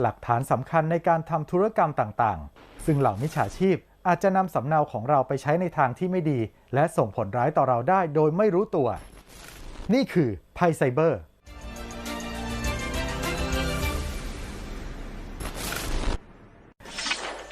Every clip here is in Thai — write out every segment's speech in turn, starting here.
หลักฐานสำคัญในการทำธุรกรรมต่างๆ ซึ่งเหล่ามิจฉาชีพอาจจะนำสำเนาของเราไปใช้ในทางที่ไม่ดี และส่งผลร้ายต่อเราได้โดยไม่รู้ตัว นี่คือภัยไซเบอร์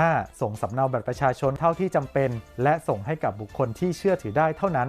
5. ส่งสำเนาบัตรประชาชนเท่าที่จำเป็น และส่งให้กับบุคคลที่เชื่อถือได้เท่านั้น